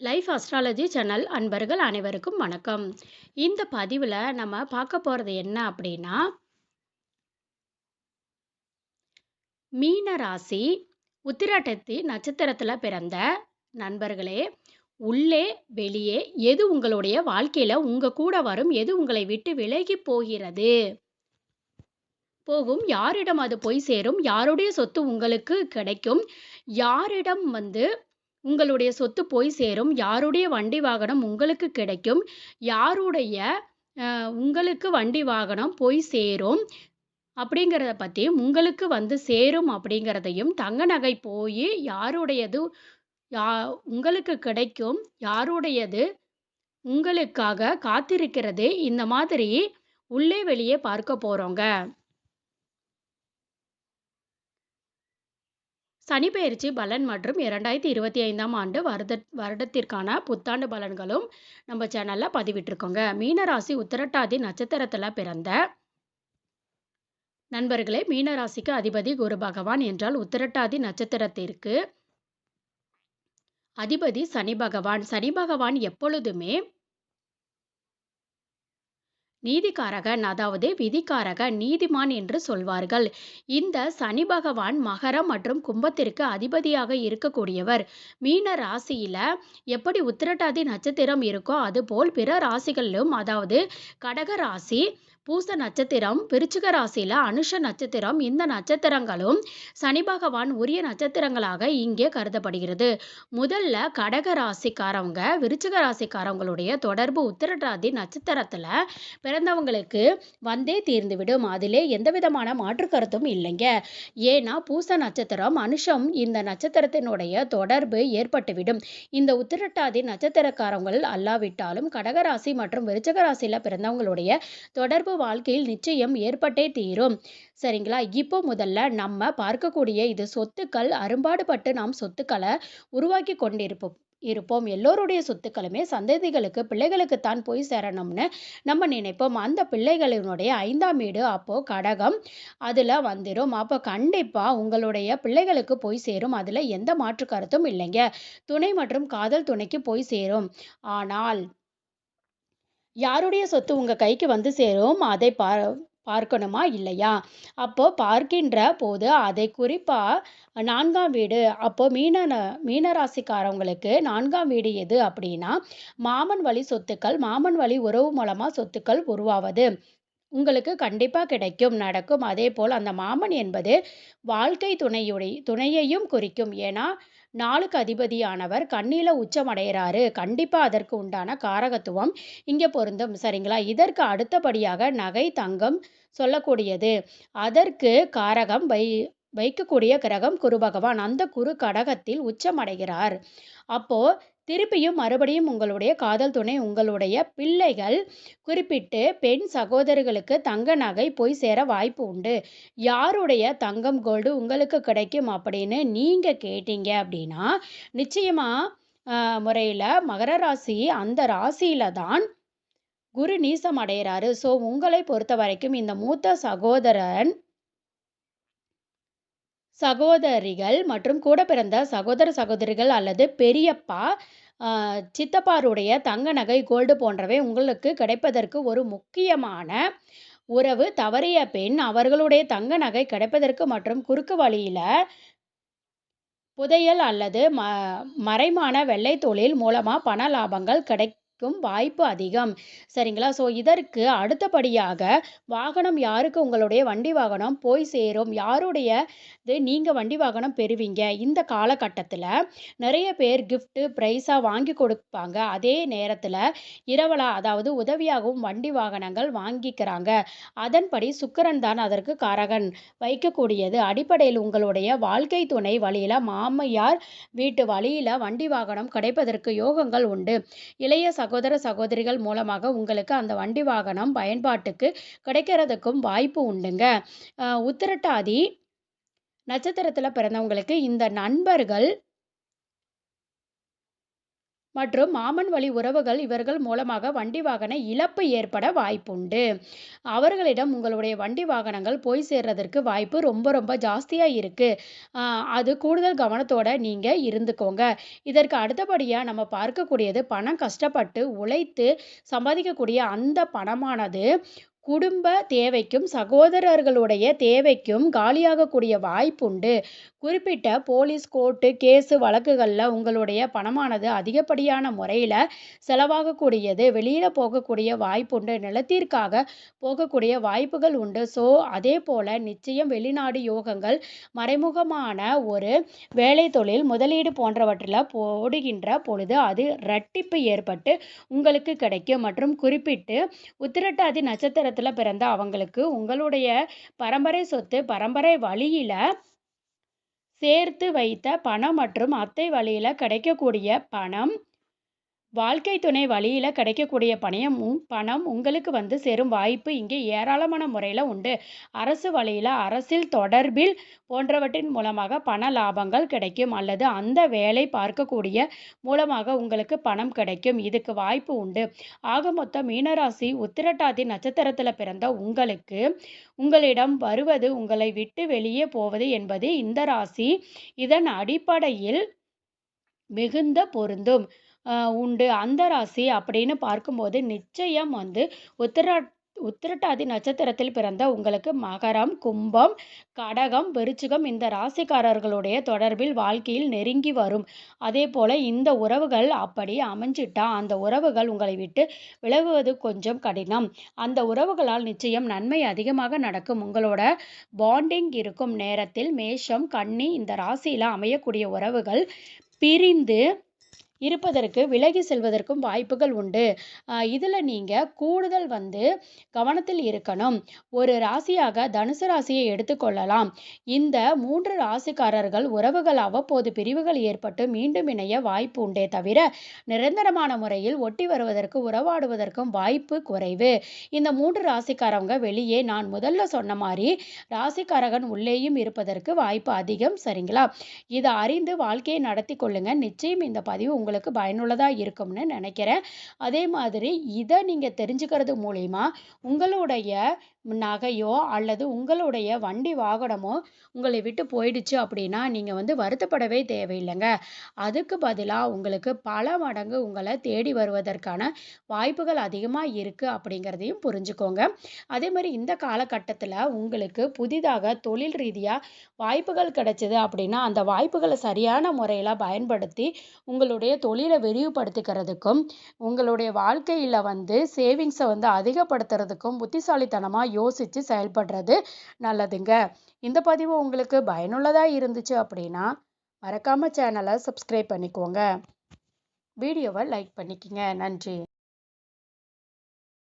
Life astrology channel அன்பர்கள் அனைவருக்கும் வணக்கம். இந்த பதிவில் நம்ம பார்க்க போகிறது என்ன அப்படின்னா மீன ராசி உத்திராட்டத்தி நட்சத்திரத்தில் பிறந்த நண்பர்களே உள்ளே வெளியே எது உங்களுடைய வாழ்க்கையில் உங்கள் கூட வரும் எது உங்களை விட்டு விலகி போகிறது? போகும். யாரிடம் அது போய் சேரும்? யாருடைய சொத்து உங்களுக்கு கிடைக்கும்? யாரிடம் வந்து உங்களுடைய சொத்து போய் சேரும். யாருடைய வண்டி வாகனம் உங்களுக்கு கிடைக்கும். யாருடைய உங்களுக்கு வண்டி வாகனம் போய் சேரும் அப்படிங்கிறத பற்றியும் உங்களுக்கு வந்து சேரும் அப்படிங்கிறதையும் தங்க நகை போய் யாருடையது யா உங்களுக்கு கிடைக்கும். யாருடையது உங்களுக்காக காத்திருக்கிறது. இந்த மாதிரி உள்ளே வெளியே பார்க்க போகிறோங்க சனி பயிற்சி பலன் மற்றும் இரண்டாயிரத்தி இருபத்தி ஐந்தாம் ஆண்டு வருட வருடத்திற்கான புத்தாண்டு பலன்களும் நம்ம சேனலில் பதிவிட்டிருக்கோங்க. மீனராசி உத்திரட்டாதி நட்சத்திரத்தில் பிறந்த நண்பர்களே மீனராசிக்கு அதிபதி குரு பகவான் என்றால் உத்திரட்டாதி நட்சத்திரத்திற்கு அதிபதி சனி பகவான். சனி பகவான் எப்பொழுதுமே நீதிக்காரகன் அதாவது விதிக்காரகன் நீதிமான் என்று சொல்வார்கள். இந்த சனி பகவான் மகரம் மற்றும் கும்பத்திற்கு அதிபதியாக இருக்கக்கூடியவர். மீன ராசியில எப்படி உத்திரட்டாதி நட்சத்திரம் இருக்கோ அதுபோல் பிற ராசிகளிலும் அதாவது கடக ராசி பூச நட்சத்திரம் விருச்சிக ராசியில அனுஷ நட்சத்திரம் இந்த நட்சத்திரங்களும் சனி பகவான் உரிய நட்சத்திரங்களாக இங்கே கருதப்படுகிறது. முதல்ல கடக ராசிக்காரவங்க விருச்சிக ராசிக்காரவங்களுடைய தொடர்பு உத்திரட்டாதி நட்சத்திரத்துல பிறந்தவங்களுக்கு வந்தே தீர்ந்துவிடும். அதிலே எந்த விதமான மாற்று கருத்தும் இல்லைங்க. ஏன்னா பூச நட்சத்திரம் அனுஷம் இந்த நட்சத்திரத்தினுடைய தொடர்பு ஏற்பட்டுவிடும். இந்த உத்திரட்டாதி நட்சத்திரக்காரங்கள் அல்லாவிட்டாலும் கடகராசி மற்றும் விருச்சக ராசியில பிறந்தவங்களுடைய தொடர்பு வாழ்க்கையில் நிச்சயம் ஏற்பட்டே தீரும். சரிங்களா? இப்போ முதல்ல நம்ம பார்க்கக்கூடிய இது சொத்துக்கள் அரும்பாடுபட்டு நாம் சொத்துக்களை உருவாக்கி கொண்டிருப்போம் இருப்போம். எல்லோருடைய சொத்துக்களுமே சந்ததிகளுக்கு பிள்ளைகளுக்கு தான் போய் சேரணும்னு நம்ம நினைப்போம். அந்த பிள்ளைகளினுடைய ஐந்தாம் வீடு அப்போ கடகம். அதில் வந்துடும் அப்போ கண்டிப்பாக உங்களுடைய பிள்ளைகளுக்கு போய் சேரும். அதில் எந்த மாற்று கருத்தும் இல்லைங்க. துணை மற்றும் காதல் துணைக்கு போய் சேரும். ஆனால் யாருடைய சொத்து உங்கள் கைக்கு வந்து சேரும் அதை பா பார்க்கணுமா இல்லையா? அப்போ பார்க்கின்ற போது அதை குறிப்பாக நான்காம் வீடு அப்போ மீன மீனராசிக்காரவங்களுக்கு நான்காம் வீடு எது அப்படின்னா மாமன் வழி சொத்துக்கள் மாமன் வழி உறவு மூலமாக சொத்துக்கள் உருவாவது. உங்களுக்கு கண்டிப்பாக கிடைக்கும் நடக்கும். அதே போல் அந்த மாமன் என்பது வாழ்க்கை துணையுடைய துணையையும் குறிக்கும். ஏன்னா நாளுக்கு அதிபதியானவர் கண்ணில உச்சமடைகிறாரு கண்டிப்பாக அதற்கு உண்டான காரகத்துவம் இங்கே பொருந்தும். சரிங்களா? இதற்கு அடுத்தபடியாக நகை தங்கம் சொல்லக்கூடியது. அதற்கு காரகம் வை வைக்கக்கூடிய கிரகம் குரு பகவான். அந்த குரு கடகத்தில் உச்சமடைகிறார். அப்போது அப்போ திருப்பியும் மறுபடியும் உங்களுடைய காதல் துணை உங்களுடைய பிள்ளைகள் குறிப்பிட்டு பெண் சகோதரர்களுக்கு தங்க நகை போய் சேர வாய்ப்பு உண்டு. யாருடைய தங்கம் கோல்டு உங்களுக்கு கிடைக்கும் அப்படின்னு நீங்கள் கேட்டீங்க அப்படின்னா நிச்சயமாக முறையில் மகர ராசி அந்த ராசியில தான் குரு நீசம் அடைகிறாரு ஸோ உங்களை பொறுத்த வரைக்கும் இந்த மூத்த சகோதரன் சகோதரிகள் மற்றும் கூட பிறந்த சகோதர சகோதரிகள் அல்லது பெரியப்பா சித்தப்பாருடைய தங்க நகை கோல்டு போன்றவை உங்களுக்கு கிடைப்பதற்கு ஒரு முக்கியமான உறவு. தவறிய பெண் அவர்களுடைய தங்க நகை கிடைப்பதற்கு மற்றும் குறுக்கு வழியில் புதையல் அல்லது ம மறைமான வெள்ளை தொழில் மூலமாக பண லாபங்கள் கிடை கிடைக்கும் வாய்ப்பு அதிகம். சரிங்களா? ஸோ இதற்கு அடுத்தபடியாக வாகனம் யாருக்கு உங்களுடைய வண்டி வாகனம் போய் சேரும்? யாருடைய இது நீங்கள் வண்டி வாகனம் பெறுவீங்க? இந்த காலகட்டத்தில் நிறைய பேர் கிஃப்ட்டு ப்ரைஸாக வாங்கி கொடுப்பாங்க. அதே நேரத்தில் இரவலா அதாவது உதவியாகவும் வண்டி வாகனங்கள் வாங்கிக்கிறாங்க. அதன்படி சுக்கரன் தான் அதற்கு காரகன். வைக்கக்கூடியது அடிப்படையில் உங்களுடைய வாழ்க்கை துணை வழியில் மாமையார் வீட்டு வழியில் வண்டி வாகனம் கிடைப்பதற்கு யோகங்கள் உண்டு. இளைய சகோதர சகோதரிகள் மூலமாக உங்களுக்கு அந்த வண்டி வாகனம் பயன்பாட்டுக்கு கிடைக்கிறதுக்கும் வாய்ப்பு உண்டுங்க. உத்திரட்டாதி நட்சத்திரத்தில் பிறந்தவங்களுக்கு இந்த நண்பர்கள் மற்றும் மாமன் வழி உறவுகள் இவர்கள் மூலமாக வண்டி வாகன இழப்பு ஏற்பட வாய்ப்புண்டு. அவர்களிடம் உங்களுடைய வண்டி வாகனங்கள் போய் சேர்றதற்கு வாய்ப்பு ரொம்ப ரொம்ப ஜாஸ்தியாக இருக்குது அது கூடுதல் கவனத்தோட நீங்கள் இருந்துக்கோங்க. இதற்கு அடுத்தபடியாக நம்ம பார்க்கக்கூடியது பணம் கஷ்டப்பட்டு உழைத்து சம்பாதிக்கக்கூடிய அந்த பணமானது குடும்ப தேவைக்கும் சகோதரர்களுடைய தேவைக்கும் காலியாகக்கூடிய வாய்ப்புண்டு குறிப்பிட்ட போலீஸ் கோர்ட்டு கேஸு வழக்குகளில் உங்களுடைய பணமானது அதிகப்படியான முறையில் செலவாகக்கூடியது வெளியில் போகக்கூடிய வாய்ப்புண்டு நிலத்திற்காக போகக்கூடிய வாய்ப்புகள் உண்டு. ஸோ அதே போல் நிச்சயம் வெளிநாடு யோகங்கள் மறைமுகமான ஒரு வேலை தொழில் முதலீடு போன்றவற்றில் போடுகின்ற பொழுது அது ரட்டிப்பு ஏற்பட்டு உங்களுக்கு கிடைக்கும். மற்றும் குறிப்பிட்டு உத்திரட்டாதி நட்சத்திரத்தில் பிறந்த அவங்களுக்கு உங்களுடைய பரம்பரை சொத்து பரம்பரை வழியில் சேர்த்து வைத்த பணம் மற்றும் அத்தை வழியில் கிடைக்கக்கூடிய பணம் வாழ்க்கை துணை வழியில் கிடைக்கக்கூடிய பணியமும் பணம் உங்களுக்கு வந்து சேரும் வாய்ப்பு இங்கே ஏராளமான முறையில் உண்டு. அரசு வழியில் அரசில் தொடர்பில் போன்றவற்றின் மூலமாக பண லாபங்கள் கிடைக்கும் அல்லது அந்த வேலை பார்க்கக்கூடிய மூலமாக உங்களுக்கு பணம் கிடைக்கும். இதுக்கு வாய்ப்பு உண்டு. ஆக மொத்தம் மீனராசி உத்திரட்டாதி நட்சத்திரத்தில் பிறந்த உங்களுக்கு உங்களிடம் வருவது உங்களை விட்டு வெளியே போவது என்பது இந்த ராசி இதன் அடிப்படையில் மிகுந்த பொருந்தும். உண்டு. அந்த ராசி அப்படின்னு பார்க்கும்போது நிச்சயம் வந்து உத்திர உத்திரட்டாதி நட்சத்திரத்தில் பிறந்த உங்களுக்கு மகரம் கும்பம் கடகம் விருச்சிகம் இந்த ராசிக்காரர்களுடைய தொடர்பில் வாழ்க்கையில் நெருங்கி வரும். அதே போல் இந்த உறவுகள் அப்படி அமைஞ்சிட்டா அந்த உறவுகள் உங்களை விட்டு விலகுவது கொஞ்சம் கடினம். அந்த உறவுகளால் நிச்சயம் நன்மை அதிகமாக நடக்கும். உங்களோட பாண்டிங் இருக்கும் நேரத்தில் மேஷம் கன்னி இந்த ராசியில் அமையக்கூடிய உறவுகள் பிரிந்து இருப்பதற்கு விலகி செல்வதற்கும் வாய்ப்புகள் உண்டு. இதில் நீங்கள் கூடுதல் வந்து கவனத்தில் இருக்கணும். ஒரு ராசியாக தனுசு ராசியை எடுத்துக்கொள்ளலாம் இந்த மூன்று ராசிக்காரர்கள் உறவுகள் அவ்வப்போது பிரிவுகள் ஏற்பட்டு மீண்டும் இணைய வாய்ப்பு உண்டே தவிர நிரந்தரமான முறையில் ஒட்டி வருவதற்கு உறவாடுவதற்கும் வாய்ப்பு குறைவு. இந்த மூன்று ராசிக்காரவங்க வெளியே நான் முதல்ல சொன்ன மாதிரி ராசிக்காரகன் உள்ளேயும் இருப்பதற்கு வாய்ப்பு அதிகம் சரிங்களா? இதை அறிந்து வாழ்க்கையை நடத்தி கொள்ளுங்க. நிச்சயம் இந்த பதிவு உங்களுக்கு பயனுள்ளதாக இருக்கும்னு நினைக்கிறேன். அதே மாதிரி இதை நீங்கள் தெரிஞ்சுக்கிறது மூலிமா உங்களுடைய நகையோ அல்லது உங்களுடைய வண்டி வாகனமோ உங்களை விட்டு போயிடுச்சு அப்படின்னா நீங்கள் வந்து வருத்தப்படவே தேவையில்லைங்க. அதுக்கு பதிலாக உங்களுக்கு பல மடங்கு உங்களை தேடி வருவதற்கான வாய்ப்புகள் அதிகமாக இருக்குது அப்படிங்கிறதையும் புரிஞ்சுக்கோங்க. அதே மாதிரி இந்த காலகட்டத்தில் உங்களுக்கு புதிதாக தொழில் ரீதியாக வாய்ப்புகள் கிடைச்சிது அப்படின்னா அந்த வாய்ப்புகளை சரியான முறையில் பயன்படுத்தி உங்களுடைய தொழிலை விரிவுபடுத்திக்கிறதுக்கும் உங்களுடைய வாழ்க்கையில் வந்து சேவிங்ஸை வந்து அதிகப்படுத்துறதுக்கும் புத்திசாலித்தனமாக யோசித்து செயல்படுறது நல்லதுங்க. இந்த பதிவு உங்களுக்கு பயனுள்ளதாக இருந்துச்சு அப்படின்னா மறக்காமல் சேனலை சப்ஸ்கிரைப் பண்ணிக்கோங்க. வீடியோவை லைக் பண்ணிக்கோங்க. நன்றி.